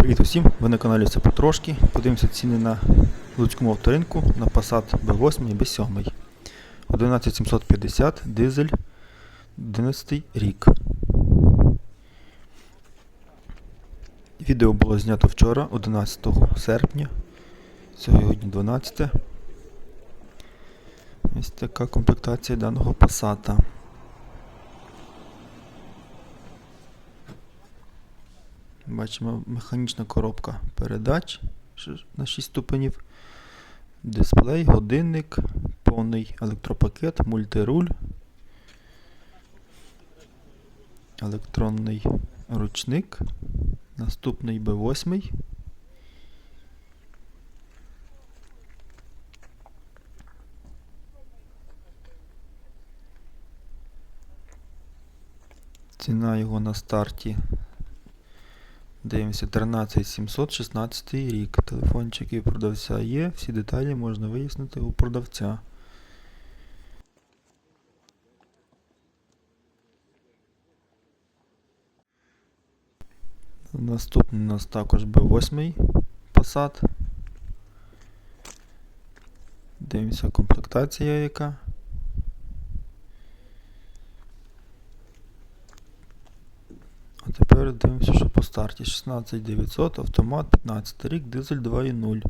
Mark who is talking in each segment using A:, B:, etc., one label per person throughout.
A: Привіт усім! Ви на каналі Все потрошки. Подивимося ціни на Луцькому авторинку на Passat B8 і B7. 11750 дизель 11 рік. Відео було знято вчора, 11 серпня. Сьогодні 12. Ось така комплектація даного Passat. Бачимо механічна коробка передач на 6 ступенів. Дисплей, годинник, повний електропакет, мультируль, електронний ручник, наступний B8. Ціна його на старті Дивимося 13716 рік. Телефончики продавця є, всі деталі можна вияснити у продавця. Наступний у нас також B8 Passat. Дивимося комплектація яка. А тепер дивимося, старті 16900, автомат 15 рік, дизель 2.0.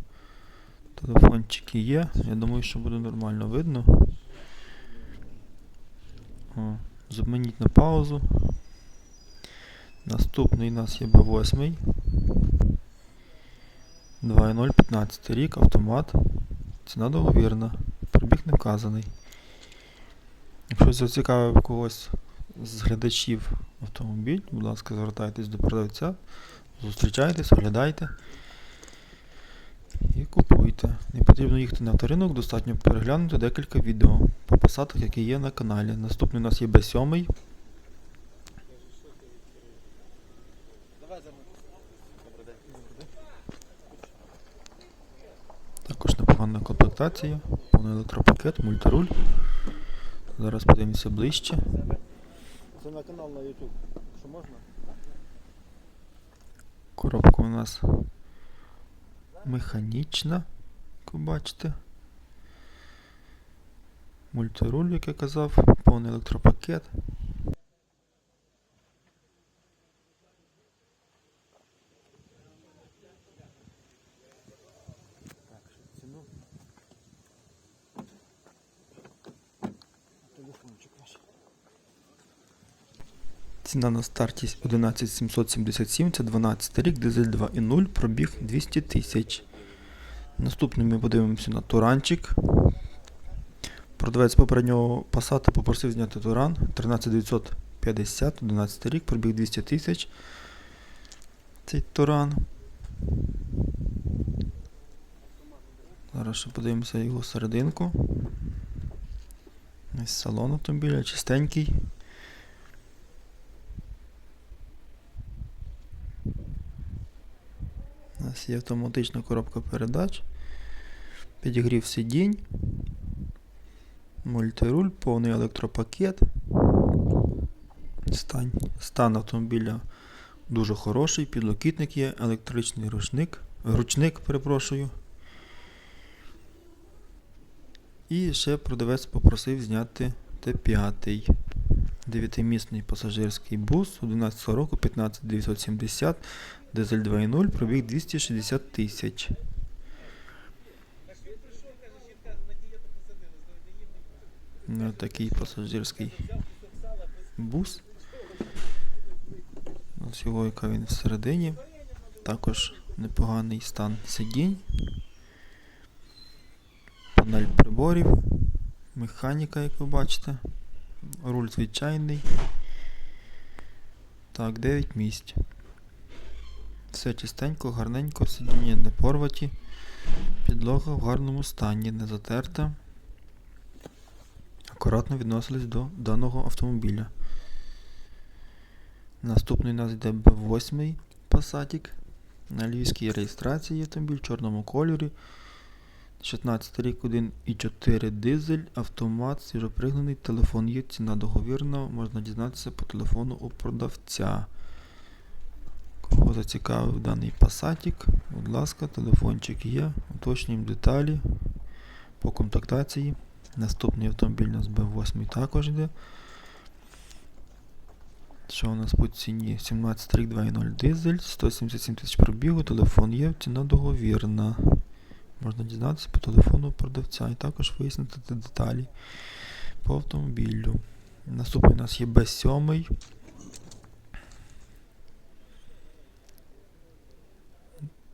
A: Телефончики є. Я думаю, що буде нормально видно. О, зупиніть на паузу. Наступний у нас є B8. 2.0, 15 рік, автомат. Ціна договірна. Пробіг не вказаний. Якщо зацікавив когось з глядачів автомобіль, будь ласка, звертайтесь до продавця, зустрічайтесь, оглядайте і купуйте. Не потрібно їхати на авторинок, достатньо переглянути декілька відео по посадках, які є на каналі. Наступний у нас є B7. Також непогана комплектація, повний електропакет, мультируль. Зараз подивимося ближче.
B: Це на канал на YouTube. Що можна?
A: Коробка у нас механічна, як ви бачите. Мультируль, як я казав, повний електропакет.
B: Так, що ціну. Телефончик ваш.
A: Ціна на старті 11777, це 12 рік, дизель 2.0, пробіг 200 тисяч. Наступний ми подивимося на туранчик. Продавець попереднього Passat попросив зняти туран 13950, 11 рік, пробіг 200 тисяч. Цей туран. Зараз ще подивимося його серединку. Ось салон автомобіля, чистенький. У нас є автоматична коробка передач, підігрів сидінь, мультируль, повний електропакет. Стан, стан автомобіля дуже хороший, підлокітник є, електричний ручник, ручник, перепрошую. І ще продавець попросив зняти Т5. Дев'ятимісний пасажирський бус 11 року 15970, дизель 2.0, пробіг 260 тисяч. Ось такий пасажирський бус. Ось його яка він всередині. Також непоганий стан сидінь. Панель приборів. Механіка, як ви бачите. Руль звичайний. Так, 9 місць. Все чистенько, гарненько, сидіння не порваті. Підлога в гарному стані, не затерта. Акуратно відносились до даного автомобіля. Наступний у нас йде B8 Passat. На львівській реєстрації автомобіль в чорному кольорі. 16 рік 1,4 дизель, автомат, свіжопригнаний, телефон є, ціна договірна, можна дізнатися по телефону у продавця. Кого зацікавив даний пасатік, будь ласка, телефончик є, уточнюємо деталі по комплектації. Наступний автомобіль у нас Б8 також йде. Що у нас по ціні? 17 рік 2.0 дизель, 177 тисяч пробігу, телефон є, ціна договірна. Можна дізнатися по телефону продавця і також вияснити деталі по автомобілю. Наступний у нас є Б7.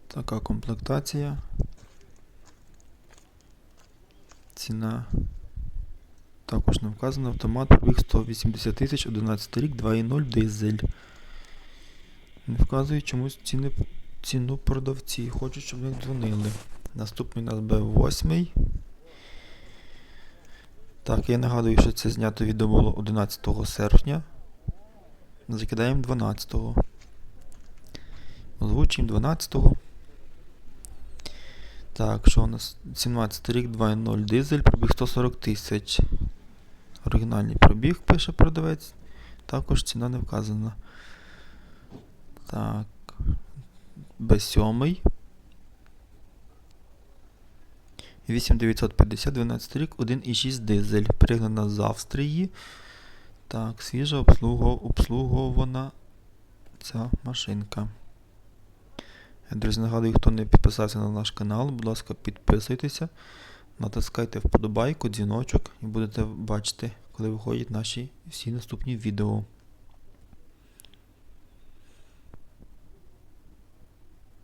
A: Така комплектація. Ціна також не вказана. Автомат пробіг 180 тисяч, 11 рік, 2.0 дизель. Не вказує чомусь ціни, ціну продавці. Хочуть, щоб них дзвонили. Наступний у нас Б8. Так, я нагадую, що це знято відео було 11 серпня. Закидаємо 12-го. Озвучуємо 12-го. Так, що у нас? 17 рік, 2.0 дизель, пробіг 140 тисяч. Оригінальний пробіг, пише продавець. Також ціна не вказана. Так. Б7. 8950, 12 рік, 1,6 дизель. Пригнана з Австрії. Так, свіжа обслугов- обслугована ця машинка. Друзі, нагадую, хто не підписався на наш канал, будь ласка, підписуйтеся, натискайте вподобайку, дзвіночок і будете бачити, коли виходять наші всі наступні відео.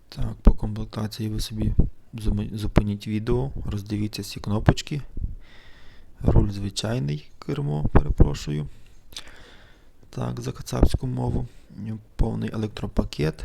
A: Так, по комплектації ви собі зупиніть відео, роздивіться всі кнопочки. Руль звичайний кермо, перепрошую. Так, за кацапську мову. Повний електропакет.